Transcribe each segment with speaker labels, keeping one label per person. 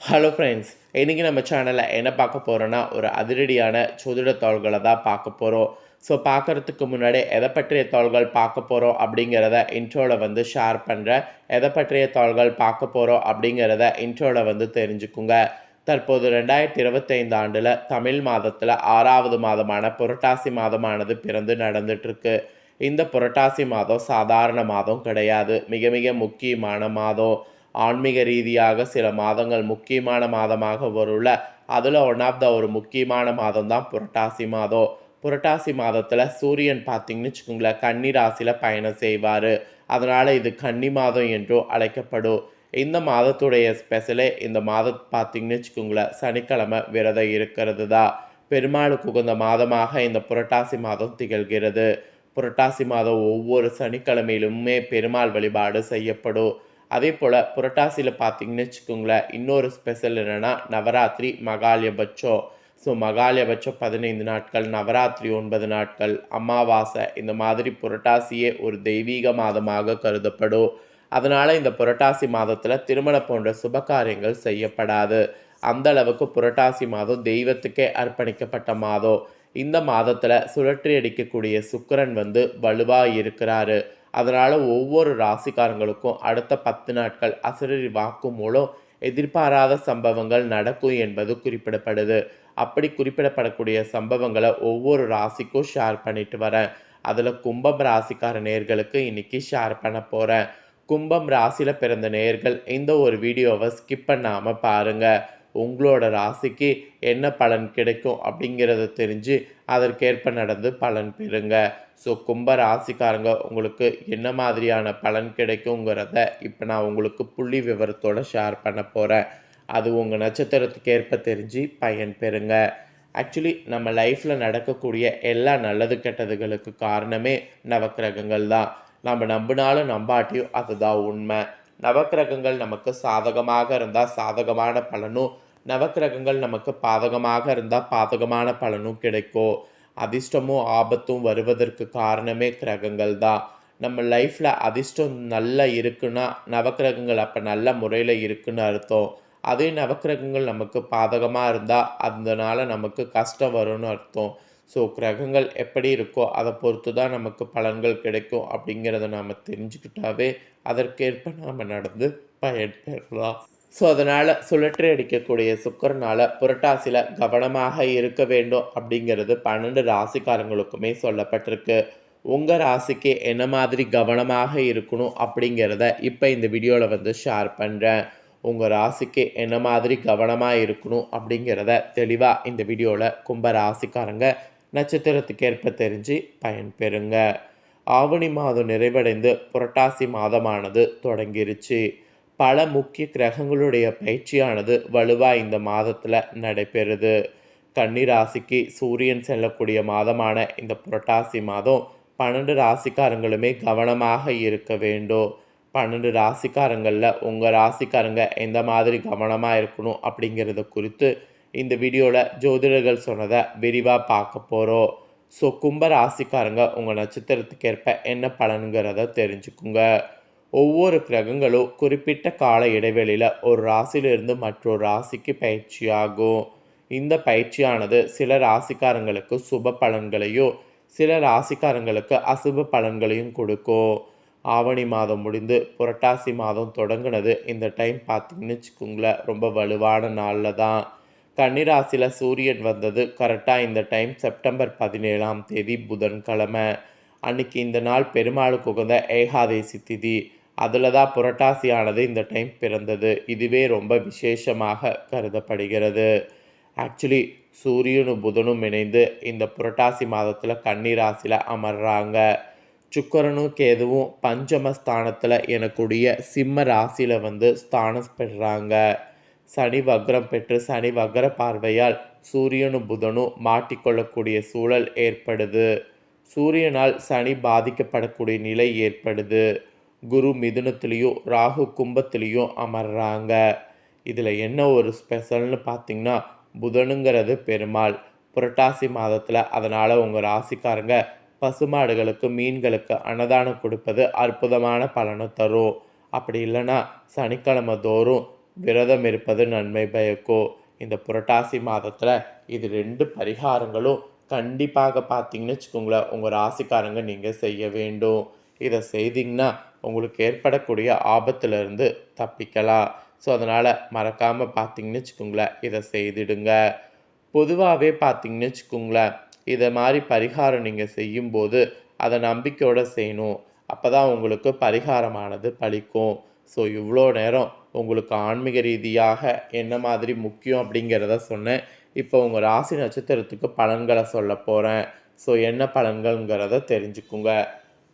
Speaker 1: Hello friends இன்றைக்கி நம்ம சேனலில் என்ன பார்க்க போகிறோன்னா ஒரு அதிரடியான சோதிட தாள்களை தான் பார்க்க போகிறோம் ஸோ பார்க்குறதுக்கு முன்னாடி எதை பற்றிய தாள்கள் பார்க்க போகிறோம் அப்படிங்கிறத இன்ட்ரோவில் வந்து ஷேர் பண்ணுறேன் எதை பற்றிய தாள்கள் பார்க்க போகிறோம் அப்படிங்கிறத இன்ட்ரோவில் வந்து தெரிஞ்சுக்குங்க. தற்போது ரெண்டாயிரத்தி இருபத்தைந்து ஆண்டில் தமிழ் மாதத்தில் ஆறாவது மாதமான புரட்டாசி மாதமானது பிறந்து நடந்துட்டுருக்கு. இந்த புரட்டாசி மாதம் சாதாரண மாதம் கிடையாது. மிக மிக முக்கியமான மாதம். ஆன்மீக ரீதியாக சில மாதங்கள் முக்கியமான மாதமாக வரும்ல அதில் ஒன் ஆஃப் த ஒரு முக்கியமான மாதம் தான் புரட்டாசி மாதம். புரட்டாசி மாதத்தில் சூரியன் பார்த்திங்கன்னு வச்சுக்கோங்களேன் கன்னி ராசியில் பயணம் செய்வார். அதனால் இது கன்னி மாதம் என்றும் அழைக்கப்படும். இந்த மாதத்துடைய ஸ்பெஷலே இந்த மாதம் பார்த்தீங்கன்னு வச்சுக்கோங்களேன் சனிக்கிழமை விரதம் இருக்கிறது தான் பெருமாளுக்கு உகந்த மாதமாக இந்த புரட்டாசி மாதம் திகழ்கிறது. புரட்டாசி மாதம் ஒவ்வொரு சனிக்கிழமையிலுமே பெருமாள் வழிபாடு செய்யப்படும். அதே போல் புரட்டாசியில் பார்த்தீங்கன்னு வச்சுக்கோங்களேன் இன்னொரு ஸ்பெஷல் என்னென்னா நவராத்திரி மகாலயபட்சம். ஸோ மகாலயபட்சம் பதினைந்து நாட்கள் நவராத்திரி ஒன்பது நாட்கள் அமாவாசை இந்த மாதிரி புரட்டாசியே ஒரு தெய்வீக மாதமாக கருதப்படும். அதனால் இந்த புரட்டாசி மாதத்தில் திருமணம் போன்ற சுப காரியங்கள் செய்யப்படாது. அந்த அளவுக்கு புரட்டாசி மாதம் தெய்வத்துக்கே அர்ப்பணிக்கப்பட்ட மாதம். இந்த மாதத்தில் சுழற்றி அடிக்கக்கூடிய சுக்கரன் வந்து வலுவாக இருக்கிறாரு. அதனால் ஒவ்வொரு ராசிக்காரங்களுக்கும் அடுத்த பத்து நாட்கள் அசுரரி வாக்கு மூலம் எதிர்பாராத சம்பவங்கள் நடக்கும் என்பது குறிப்பிடப்படுது. அப்படி குறிப்பிடப்படக்கூடிய சம்பவங்களை ஒவ்வொரு ராசிக்கும் ஷேர் பண்ணிட்டு வரேன். அதில் கும்பம் ராசிக்கார நேர்களுக்கு இன்னைக்கு ஷேர் பண்ண போகிறேன் கும்பம் ராசியில் பிறந்த நேர்கள் இந்த ஒரு வீடியோவை ஸ்கிப் பண்ணாமல் பாருங்கள் உங்களோட ராசிக்கு என்ன பலன் கிடைக்கும் அப்படிங்கிறத தெரிஞ்சு அதற்கேற்ப நடந்து பலன் பெறுங்க. ஸோ கும்ப ராசிக்காரங்க உங்களுக்கு என்ன மாதிரியான பலன் கிடைக்குங்கிறத இப்போ நான் உங்களுக்கு புள்ளி விவரத்தோட ஷேர் பண்ண போகிறேன் அது உங்கள் நட்சத்திரத்துக்கு ஏற்ப தெரிஞ்சு பயன் பெறுங்க. ஆக்சுவலி நம்ம லைஃப்பில் நடக்கக்கூடிய எல்லா நல்லது கெட்டதுகளுக்கு காரணமே நவக்கிரகங்கள் தான். நம்ம நம்பினாலும் நம்பாட்டியும் அதுதான் உண்மை. நவக்கிரகங்கள் நமக்கு சாதகமாக இருந்தால் சாதகமான பலனும் நவக்கிரகங்கள் நமக்கு பாதகமாக இருந்தால் பாதகமான பலனும் கிடைக்கும். அதிர்ஷ்டமும் ஆபத்தும் வருவதற்கு காரணமே கிரகங்கள் தான். நம்ம லைஃப்பில் அதிர்ஷ்டம் நல்லா இருக்குன்னா நவக்கிரகங்கள் அப்போ நல்ல முறையில் இருக்குன்னு அர்த்தம். அதே நவக்கிரகங்கள் நமக்கு பாதகமாக இருந்தால் அதனால் நமக்கு கஷ்டம் வரும்னு அர்த்தம். ஸோ கிரகங்கள் எப்படி இருக்கோ அதை பொறுத்து தான் நமக்கு பலன்கள் கிடைக்கும் அப்படிங்கிறத நாம் தெரிஞ்சுக்கிட்டாவே அதற்கேற்ப நாம் நடந்து பயன்பெறலாம் ஸோ அதனால் சுழற்றி அடிக்கக்கூடிய சுக்கரனால் புரட்டாசியில் கவனமாக இருக்க வேண்டும் அப்படிங்கிறது பன்னெண்டு ராசிக்காரங்களுக்குமே சொல்லப்பட்டிருக்கு. உங்கள் ராசிக்கு என்ன மாதிரி கவனமாக இருக்கணும் அப்படிங்கிறத இப்போ இந்த வீடியோவில் வந்து ஷேர் பண்ணுறேன் உங்கள் ராசிக்கு என்ன மாதிரி கவனமாக இருக்கணும் அப்படிங்கிறத தெளிவாக இந்த வீடியோவில் கும்ப ராசிக்காரங்க நட்சத்திரத்துக்கு ஏற்ப தெரிஞ்சு பயன்பெறுங்க. ஆவணி மாதம் நிறைவடைந்து புரட்டாசி மாதமானது தொடங்கிருச்சு. பல முக்கிய கிரகங்களுடைய பயிற்சியானது வலுவாக இந்த மாதத்தில் நடைபெறுது. கன்னிராசிக்கு சூரியன் செல்லக்கூடிய மாதமான இந்த புரட்டாசி மாதம் பன்னெண்டு ராசிக்காரங்களுமே கவனமாக இருக்க வேண்டும். பன்னெண்டு ராசிக்காரங்களில் உங்கள் ராசிக்காரங்க எந்த மாதிரி கவனமாக இருக்கணும் அப்படிங்கிறத குறித்து இந்த வீடியோவில் ஜோதிடர்கள் சொன்னதை விரிவாக பார்க்க போகிறோம் ஸோ கும்ப ராசிக்காரங்க உங்கள் நட்சத்திரத்துக்கேற்ப என்ன பலனுங்கிறத தெரிஞ்சுக்குங்க. ஒவ்வொரு கிரகங்களும் குறிப்பிட்ட கால இடைவெளியில் ஒரு ராசியிலிருந்து மற்றொரு ராசிக்கு பயிற்சியாகும். இந்த பயிற்சியானது சில ராசிக்காரங்களுக்கு சுப பலன்களையும் சில ராசிக்காரங்களுக்கு அசுப பலன்களையும் கொடுக்கும். ஆவணி மாதம் முடிந்து புரட்டாசி மாதம் தொடங்கினது இந்த டைம் பார்த்திங்கன்னு வச்சுக்கோங்களேன் ரொம்ப வலுவான நாளில் தான். கன்னிராசியில் சூரியன் வந்தது கரெக்டாக இந்த டைம் செப்டம்பர் பதினேழாம் தேதி புதன்கிழமை. அன்னைக்கு இந்த நாள் பெருமாளுக்கு உகந்த ஏகாதேசி திதி. அதில் தான் புரட்டாசியானது இந்த டைம் பிறந்தது. இதுவே ரொம்ப விசேஷமாக கருதப்படுகிறது. ஆக்சுவலி சூரியனும் புதனும் இணைந்து இந்த புரட்டாசி மாதத்தில் கன்னிராசியில் அமர்றாங்க. சுக்கரனும் கேதுவும் பஞ்சமஸ்தானத்தில் எனக்கூடிய சிம்ம ராசியில் வந்து ஸ்தானம் பெறுறாங்க சனி வக்ரம் பெற்று சனி வக்ர பார்வையால் சூரியனும் புதனும் மாட்டிக்கொள்ளக்கூடிய சூழல் ஏற்படுது. சூரியனால் சனி பாதிக்கப்படக்கூடிய நிலை ஏற்படுது. குரு மிதுனத்துலேயோ ராகு கும்பத்துலேயும் அமர்றாங்க. இதில் என்ன ஒரு ஸ்பெஷல்னு பார்த்தீங்கன்னா புதனுங்கிறது பெருமாள். புரட்டாசி மாதத்தில் அதனால் உங்கள் ராசிக்காரங்க பசுமாடுகளுக்கு மீன்களுக்கு அன்னதானம் கொடுப்பது அற்புதமான பலனை தரும். அப்படி இல்லைன்னா சனிக்கிழமை தோறும் விரதம் இருப்பது நன்மை பயக்கும். இந்த புரட்டாசி மாதத்தில் இது ரெண்டு பரிகாரங்களும் கண்டிப்பாக பார்த்தீங்கன்னு வச்சுக்கோங்களேன் உங்கள் ராசிக்காரங்க நீங்கள் செய்ய வேண்டும். இதை செய்தீங்கன்னா உங்களுக்கு ஏற்படக்கூடிய ஆபத்துலேருந்து தப்பிக்கலாம். ஸோ அதனால் மறக்காமல் பார்த்தீங்கன்னு வச்சுக்கோங்களேன் இதை செய்திடுங்க. பொதுவாகவே பார்த்தீங்கன்னு வச்சுக்கோங்களேன் இதை மாதிரி பரிகாரம் நீங்கள் செய்யும்போது அதை நம்பிக்கையோடு செய்யணும். அப்போ தான் உங்களுக்கு பரிகாரமானது பலிக்கும் ஸோ இவ்வளோ நேரம் உங்களுக்கு ஆன்மீக ரீதியாக என்ன மாதிரி முக்கியம் அப்படிங்கிறத சொன்னேன். இப்போ உங்கள் ராசி நட்சத்திரத்துக்கு பலன்களை சொல்ல போகிறேன் ஸோ என்ன பலன்கள்ங்கிறத தெரிஞ்சுக்குங்க.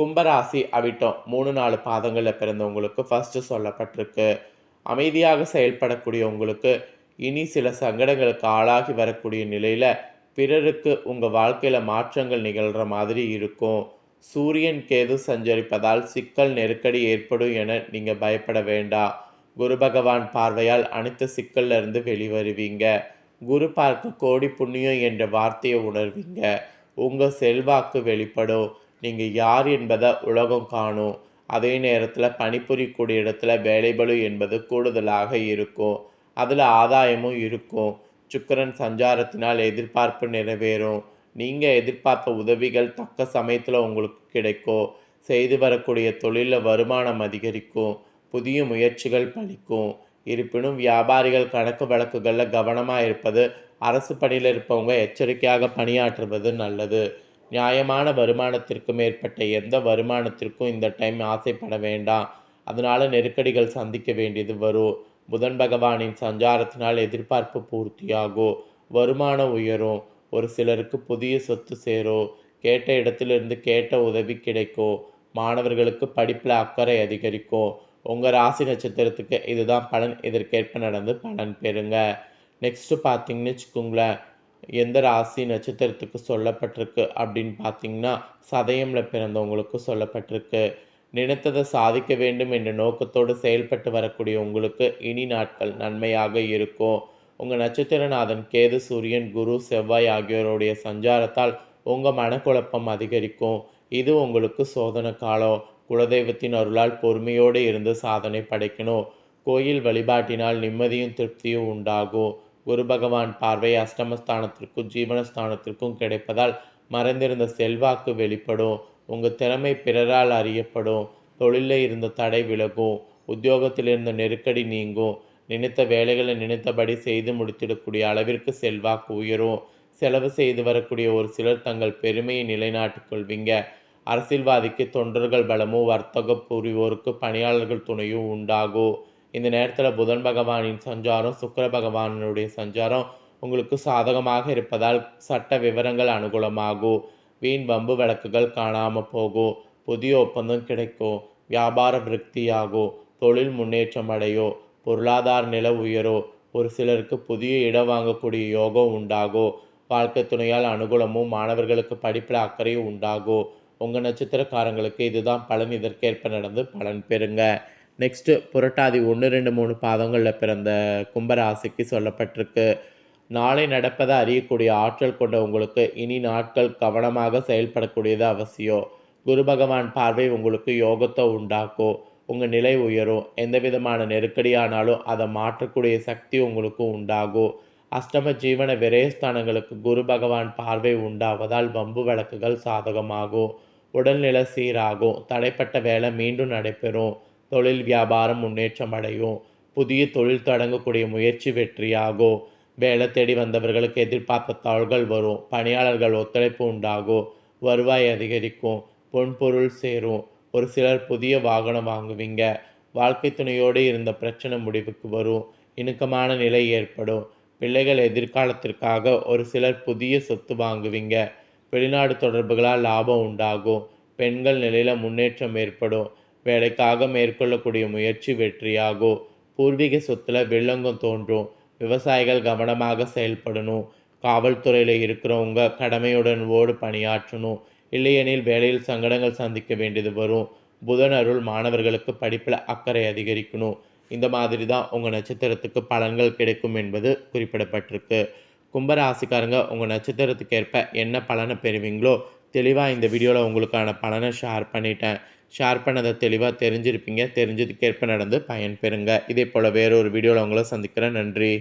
Speaker 1: கும்பராசி அவிட்டம் மூணு நாலு பாதங்களில் பிறந்தவங்களுக்கு ஃபஸ்ட்டு சொல்லப்பட்டிருக்கு. அமைதியாக செயல்படக்கூடிய உங்களுக்கு இனி சில சங்கடங்களுக்கு ஆளாகி வரக்கூடிய நிலையில் பிறருக்கு உங்கள் வாழ்க்கையில் மாற்றங்கள் நிகழ்கிற மாதிரி இருக்கும். சூரியன் கேது சஞ்சரிப்பதால் சிக்கல் நெருக்கடி ஏற்படும் என நீங்கள் பயப்பட வேண்டாம் குரு பகவான் பார்வையால் அனைத்து சிக்கல்ல இருந்து வெளிவருவீங்க. குரு பார்க்க கோடி புண்ணியம் என்ற வார்த்தையை உணர்வீங்க. உங்கள் செல்வாக்கு வெளிப்படும். நீங்கள் யார் என்பதை உலகம் காணும். அதே நேரத்தில் பணிபுரியக்கூடிய இடத்துல வேலைபளு என்பது கூடுதலாக இருக்கும். அதில் ஆதாயமும் இருக்கும். சுக்கிரன் சஞ்சாரத்தினால் எதிர்பார்ப்பு நிறைவேறும். நீங்கள் எதிர்பார்த்த உதவிகள் தக்க சமயத்தில் உங்களுக்கு கிடைக்கும். செய்து வரக்கூடிய தொழிலில் வருமானம் அதிகரிக்கும். புதிய முயற்சிகள் பலிக்கும். இருப்பினும் வியாபாரிகள் கணக்கு வழக்குகளில் கவனமாக இருப்பது அரசு பணியில் இருப்பவங்க எச்சரிக்கையாக பணியாற்றுவது நல்லது. நியாயமான வருமானத்திற்கு மேற்பட்ட எந்த வருமானத்திற்கும் இந்த டைம் ஆசைப்பட வேண்டாம். அதனால் நெருக்கடிகள் சந்திக்க வேண்டியது வரும். புதன் பகவானின் சஞ்சாரத்தினால் எதிர்பார்ப்பு பூர்த்தியாகும். வருமானம் உயரும். ஒரு சிலருக்கு புதிய சொத்து சேரும். கேட்ட இடத்திலிருந்து கேட்ட உதவி கிடைக்கும். மாணவர்களுக்கு படிப்பில் அக்கறை அதிகரிக்கும். உங்கள் ராசி நட்சத்திரத்துக்கு இதுதான் பலன். இதற்கேற்ப நடந்து பலன் பெறுங்க. நெக்ஸ்ட்டு பார்த்தீங்கன்னு வச்சுக்கோங்களேன். எந்த ராசி நட்சத்திரத்துக்கு சொல்லப்பட்டிருக்கு அப்படின்னு பார்த்தீங்கன்னா சதயமில் பிறந்தவங்களுக்கு சொல்லப்பட்டிருக்கு. நினைத்ததை சாதிக்க வேண்டும் என்ற நோக்கத்தோடு செயல்பட்டு வரக்கூடிய உங்களுக்கு இனி நாட்கள் நன்மையாக இருக்கும். உங்கள் நட்சத்திரநாதன் கேது சூரியன் குரு செவ்வாய் ஆகியோருடைய சஞ்சாரத்தால் உங்கள் மனக்குழப்பம் அதிகரிக்கும். இது உங்களுக்கு சோதனை காலம். குலதெய்வத்தின் அருளால் பொறுமையோடு இருந்து சாதனை படைக்கணும். கோயில் வழிபாட்டினால் நிம்மதியும் திருப்தியும் உண்டாகும். குரு பகவான் பார்வை அஷ்டமஸ்தானத்திற்கும் ஜீவனஸ்தானத்திற்கும் கிடைப்பதால் மறைந்திருந்த செல்வாக்கு வெளிப்படும். உங்கள் திறமை பிறரால் அறியப்படும். தொழிலில் இருந்த தடை விலகும். உத்தியோகத்தில் இருந்த நெருக்கடி நீங்கும். நினைத்த வேலைகளை நினைத்தபடி செய்து முடித்திடக்கூடிய அளவிற்கு செல்வாக்கு உயரும். செலவு செய்து வரக்கூடிய ஒரு சிலர் தங்கள் பெருமையை நிலைநாட்டிக் கொள்வீங்க. அரசியல்வாதிக்கு தொண்டர்கள் பலமும் வர்த்தக புரிவோருக்கு பணியாளர்கள் துணையும் உண்டாகும். இந்த நேரத்தில் புதன் பகவானின் சஞ்சாரம் சுக்கிர பகவானுடைய சஞ்சாரம் உங்களுக்கு சாதகமாக இருப்பதால் சட்ட விவரங்கள் அனுகூலமாகும். வீண் வம்பு வழக்குகள் காணாமல் போகும். புதிய ஒப்பந்தம் கிடைக்கும். வியாபார விருத்தியாகும். தொழில் முன்னேற்றம் அடையும். பொருளாதார நிலை உயரும். ஒரு சிலருக்கு புதிய இடம் வாங்கக்கூடிய யோகம் உண்டாகும். வாழ்க்கை துணையால் அனுகூலமும் மாணவர்களுக்கு படிப்பில் அக்கறையும் உண்டாகும். உங்கள் நட்சத்திரக்காரங்களுக்கு இதுதான் பலன். இதற்கேற்ப நடந்து பலன் பெறுங்க. நெக்ஸ்ட்டு புரட்டாதி ஒன்று ரெண்டு மூணு பாதங்களில் பிறந்த கும்பராசிக்கு சொல்லப்பட்டிருக்கு. நாளை நடப்பதை அறியக்கூடிய ஆற்றல் கொண்ட உங்களுக்கு இனி நாட்கள் கவனமாக செயல்படக்கூடியது அவசியம். குரு பகவான் பார்வை உங்களுக்கு யோகத்தை உண்டாக்கும். உங்கள் நிலை உயரும். எந்த விதமான நெருக்கடியானாலும் அதை மாற்றக்கூடிய சக்தி உங்களுக்கு உண்டாகும். அஷ்டம ஜீவன விரயஸ்தானங்களுக்கு குரு பகவான் பார்வை உண்டாவதால் வம்பு வழக்குகள் சாதகமாகும். உடல்நிலை சீராகும். தடைப்பட்ட வேலை மீண்டும் நடைபெறும். தொழில் வியாபாரம் முன்னேற்றம் அடையும். புதிய தொழில் தொடங்கக்கூடிய முயற்சி வெற்றியாகும். வேலை தேடி வந்தவர்களுக்கு எதிர்பார்த்த தாள்கள் வரும். பணியாளர்கள் ஒத்துழைப்பு உண்டாகும். வருவாய் அதிகரிக்கும். பொன்பொருள் சேரும். ஒரு சிலர் புதிய வாகனம் வாங்குவீங்க. வாழ்க்கை துணையோடு இருந்த பிரச்சனை முடிவுக்கு வரும். இணுக்கமான நிலை ஏற்படும். பிள்ளைகள் எதிர்காலத்திற்காக ஒரு சிலர் புதிய சொத்து வாங்குவீங்க. வெளிநாடு தொடர்புகளால் லாபம் உண்டாகும். பெண்கள் நிலையில் முன்னேற்றம் ஏற்படும். வேலைக்காக மேற்கொள்ளக்கூடிய முயற்சி வெற்றியாகும் பூர்வீக சொத்தில் வில்லங்கம் தோன்றும். விவசாயிகள் கவனமாக செயல்படணும். காவல்துறையில் இருக்கிறவங்க கடமையுடன் ஓடு பணியாற்றணும். இல்லையெனில் வேலையில் சங்கடங்கள் சந்திக்க வேண்டியது வரும். புதன் அருள் மாணவர்களுக்கு படிப்பில் அக்கறை அதிகரிக்கணும். இந்த மாதிரி தான் உங்கள் நட்சத்திரத்துக்கு பலன்கள் கிடைக்கும் என்பது குறிப்பிடப்பட்டிருக்கு. கும்பராசிக்காரங்க உங்கள் நட்சத்திரத்துக்கு ஏற்ப என்ன பலனை பெறுவீங்களோ தெளிவாக இந்த வீடியோவில் உங்களுக்கான பலனை ஷேர் பண்ணிட்டேன். ஷேர் பண்ணதை தெளிவாக தெரிஞ்சிருப்பீங்க. தெரிஞ்சதுக்கேற்ப நடந்து பயன்பெறுங்க இதே போல் வேறொரு வீடியோவில் உங்களை சந்திக்கிறேன். நன்றி.